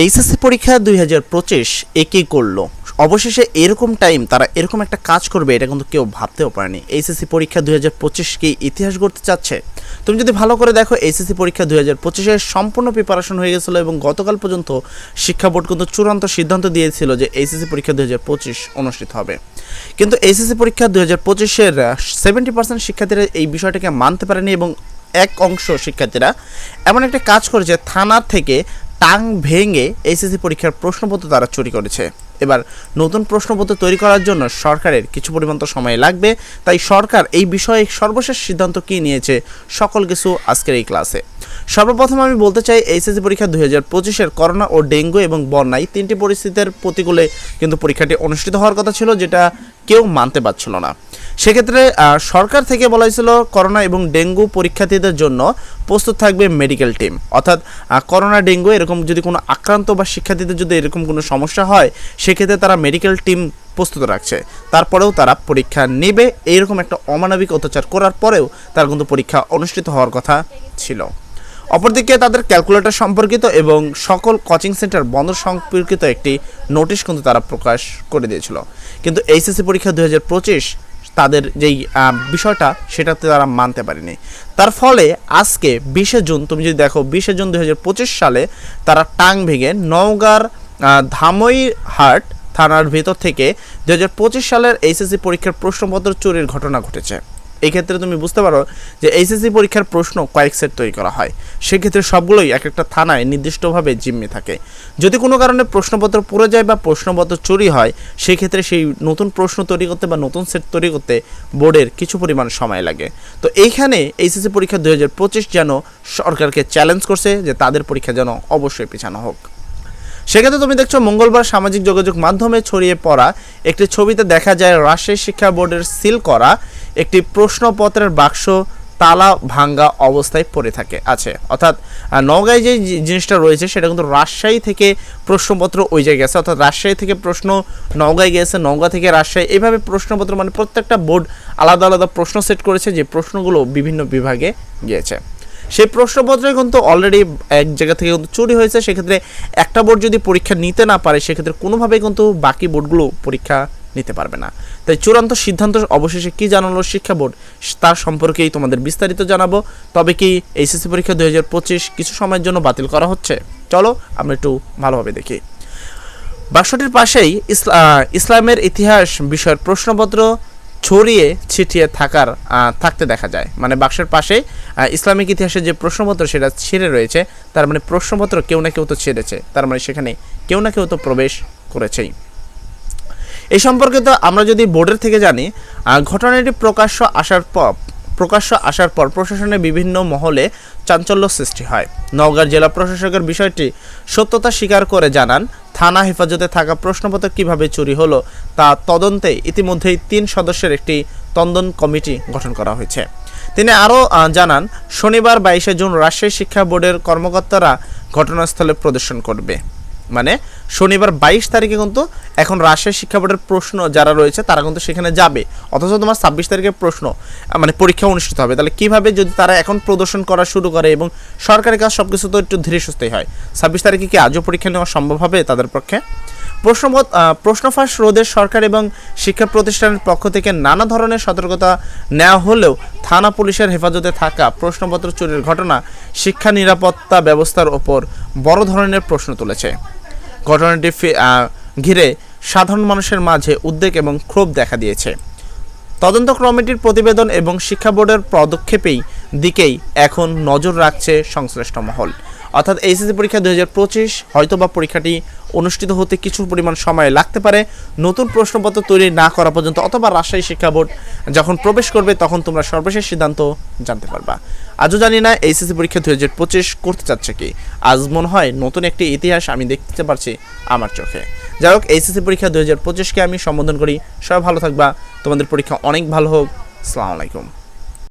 HSC পরীক্ষা দুই হাজার পঁচিশ একই করল। অবশেষে এরকম টাইম তারা এরকম একটা কাজ করবে, এটা কিন্তু কেউ ভাবতেও পারেনি। এইচএসসি পরীক্ষা দুই হাজার পঁচিশ কি ইতিহাস গড়তে চাচ্ছে? তুমি যদি ভালো করে দেখো, এইচএসসি পরীক্ষা দুই হাজার পঁচিশের সম্পূর্ণ প্রিপারেশন হয়ে গেছিল এবং গতকাল পর্যন্ত শিক্ষা বোর্ড কিন্তু চূড়ান্ত সিদ্ধান্ত দিয়েছিল যে এইচএসসি পরীক্ষা দুই হাজার পঁচিশ অনুষ্ঠিত হবে। কিন্তু এইচএসসি পরীক্ষা দুই হাজার পঁচিশের সেভেন্টি পার্সেন্ট শিক্ষার্থীরা এই বিষয়টাকে মানতে পারেনি এবং এক অংশ শিক্ষার্থীরা এমন একটা কাজ করেছে, থানা থেকে টাং ভেঙে এইচএসসি পরীক্ষার প্রশ্নপত্র তারা চুরি করেছে। এবার নতুন প্রশ্নপত্র তৈরি করার জন্য সরকারের কিছু পরিমাণ তো সময় লাগবে, তাই সরকার এই বিষয়ে সর্বশেষ সিদ্ধান্ত কী নিয়েছে সকল কিছু আজকের এই ক্লাসে। সর্বপ্রথম আমি বলতে চাই এইচএসসি পরীক্ষা দুই হাজার পঁচিশের করোনা ও ডেঙ্গু এবং বন্যায় তিনটি পরিস্থিতির প্রতিকূলে কিন্তু পরীক্ষাটি অনুষ্ঠিত হওয়ার কথা ছিল, যেটা কেউ মানতে পারছিল না। সেক্ষেত্রে সরকার থেকে বলা হয়েছিল, করোনা এবং ডেঙ্গু পরীক্ষার্থীদের জন্য প্রস্তুত থাকবে মেডিকেল টিম অর্থাৎ করোনা ডেঙ্গু এরকম যদি কোনো আক্রান্ত বা শিক্ষার্থীদের যদি এরকম কোনো সমস্যা হয়, সেক্ষেত্রে তারা মেডিকেল টিম প্রস্তুত রাখছে। তারপরেও তারা পরীক্ষা নেবে। এইরকম একটা অমানবিক অত্যাচার করার পরেও তার কিন্তু পরীক্ষা অনুষ্ঠিত হওয়ার কথা ছিল। অপরদিকে তাদের ক্যালকুলেটর সম্পর্কিত এবং সকল কোচিং সেন্টার বন্ধ সম্পর্কিত একটি নোটিশ কিন্তু তারা প্রকাশ করে দিয়েছিল। কিন্তু এইচএসসি পরীক্ষা দু হাজার পঁচিশ তাদের যেই বিষয়টা সেটাতে তারা মানতে পারেনি। তার ফলে আজকে বিশে জুন, তুমি যদি দেখো, বিশে জুন দু পঁচিশ সালে তারা টাং ভেঙে নওগাঁর ধামই হাট থানার ভেতর থেকে দু সালের এইচএসসি পরীক্ষার প্রশ্নপত্র চুরির ঘটনা ঘটেছে। এই ক্ষেত্রে তুমি বুঝতে পারো যে এইচএসসি পরীক্ষার প্রশ্ন কয়েক সেট তৈরি করা হয়। সেক্ষেত্রে সবগুলোই এক একটা থানায় নির্দিষ্টভাবে জিম্মি থাকে। যদি কোনো কারণে প্রশ্নপত্র পুরো যায় বা প্রশ্নপত্র চুরি হয়, সেক্ষেত্রে সেই নতুন প্রশ্ন তৈরি করতে বা নতুন সেট তৈরি করতে বোর্ডের কিছু পরিমাণ সময় লাগে। তো এইখানে এইচএসসি পরীক্ষা দু হাজার পঁচিশ যেন সরকারকে চ্যালেঞ্জ করছে যে তাদের পরীক্ষা যেন অবশ্যই পিছানো হোক। সেক্ষেত্রে তুমি দেখছ মঙ্গলবার সামাজিক যোগাযোগ মাধ্যমে ছড়িয়ে পড়া একটি ছবিতে দেখা যায় রাজশাহী শিক্ষা বোর্ডের সিল করা একটি প্রশ্নপত্রের বাক্স তালা ভাঙ্গা অবস্থায় পড়ে থাকে, আছে। অর্থাৎ নওগাঁয় যে জিনিসটা রয়েছে সেটা কিন্তু রাজশাহী থেকে প্রশ্নপত্র ওই জায়গায় গেছে। অর্থাৎ রাজশাহী থেকে প্রশ্ন নওগাঁয় গেছে নওগাঁ থেকে রাজশাহী। এইভাবে প্রশ্নপত্র মানে প্রত্যেকটা বোর্ড আলাদা আলাদা প্রশ্ন সেট করেছে যে প্রশ্নগুলো বিভিন্ন বিভাগে গিয়েছে। সেই প্রশ্নপত্রে কিন্তু অলরেডি এক জায়গা থেকে কিন্তু চুরি হয়েছে। সেক্ষেত্রে একটা বোর্ড যদি পরীক্ষা নিতে না পারে, সেক্ষেত্রে কোনোভাবেই কিন্তু বাকি বোর্ডগুলো পরীক্ষা নিতে পারবে না। তাই চূড়ান্ত সিদ্ধান্ত অবশেষে কি জানালো শিক্ষা বোর্ড তার সম্পর্কেই তোমাদের বিস্তারিত জানাব। তবে কি এইচএসসি পরীক্ষা দু হাজার পঁচিশ কিছু সময়ের জন্য বাতিল করা হচ্ছে? চলো, আমরা একটু ভালোভাবে দেখি। বাক্সটির পাশেই ইসলামের ইতিহাস বিষয়ের প্রশ্নপত্র ছড়িয়ে ছিটিয়ে থাকার থাকতে দেখা যায়। মানে বাক্সের পাশে ইসলামিক ইতিহাসের যে প্রশ্নপত্র সেটা ছিঁড়ে রয়েছে, তার মানে প্রশ্নপত্র কেউ না কেউ তো ছেড়েছে। তার মানে সেখানে কেউ না কেউ তো প্রবেশ করেছেই। এই সম্পর্কে তো আমরা যদি বোর্ডের থেকে জানি ঘটনাটি প্রকাশ্য আসার পর প্রকাশ্য আসার পর প্রশাসনের বিভিন্ন মহলে চাঞ্চল্য সৃষ্টি হয়। নওগাঁ জেলা প্রশাসকের বিষয়টি সত্যতা স্বীকার করে জানান থানা হেফাজতে থাকা প্রশ্নপত্র কীভাবে চুরি হলো তা তদন্তে ইতিমধ্যেই তিন সদস্যের একটি তন্দন কমিটি গঠন করা হয়েছে। তিনি আরও জানান, শনিবার বাইশে জুন রাজশাহী শিক্ষা বোর্ডের কর্মকর্তারা ঘটনাস্থলে প্রদর্শন করবে। মানে শনিবার বাইশ তারিখে কিন্তু এখন রাজশাহী শিক্ষা বোর্ডের প্রশ্ন যারা রয়েছে, তারা কিন্তু সেখানে যাবে। অথচ তোমার ছাব্বিশ তারিখে প্রশ্ন মানে পরীক্ষা অনুষ্ঠিত হবে। তাহলে কীভাবে যদি তারা এখন প্রদর্শন করা শুরু করে এবং সরকারি কাজ সব কিছু তো একটু ধীরে সুস্থই হয়, ছাব্বিশ তারিখে কি আজও পরীক্ষা নেওয়া সম্ভব হবে তাদের পক্ষে? প্রশ্নপত প্রশ্ন ফাঁস রোধে সরকার এবং শিক্ষা প্রতিষ্ঠানের পক্ষ থেকে নানা ধরনের সতর্কতা নেওয়া হলেও থানা পুলিশের হেফাজতে থাকা প্রশ্নপত্র চুরির ঘটনা শিক্ষা নিরাপত্তা ব্যবস্থার ওপর বড় ধরনের প্রশ্ন তুলেছে। ঘটনাটি ঘিরে সাধারণ মানুষের মাঝে উদ্বেগ এবং ক্ষোভ দেখা দিয়েছে। তদন্ত কমিটির প্রতিবেদন এবং শিক্ষা বোর্ডের পদক্ষেপেই দিকেই এখন নজর রাখছে সংশ্লিষ্ট মহল। অর্থাৎ এইচএসসি পরীক্ষা দুই হাজার পঁচিশ হয়তো বা পরীক্ষাটি অনুষ্ঠিত হতে কিছু পরিমাণ সময় লাগতে পারে। নতুন প্রশ্নপত্র তৈরি না করা পর্যন্ত অথবা রাজশাহী শিক্ষা বোর্ড যখন প্রবেশ করবে তখন তোমরা সর্বশেষ সিদ্ধান্ত জানতে পারবা। আজও জানি না এইচএসসি পরীক্ষা দুই হাজার পঁচিশ করতে চাচ্ছে কি। আজ মনে হয় নতুন একটি ইতিহাস আমি দেখতে পারছি আমার চোখে। যাই হোক এইচএসসি পরীক্ষা দুই হাজার পঁচিশকে আমি সম্বোধন করি। সবাই ভালো থাকবা। তোমাদের পরীক্ষা অনেক ভালো হোক। আসসালামু আলাইকুম।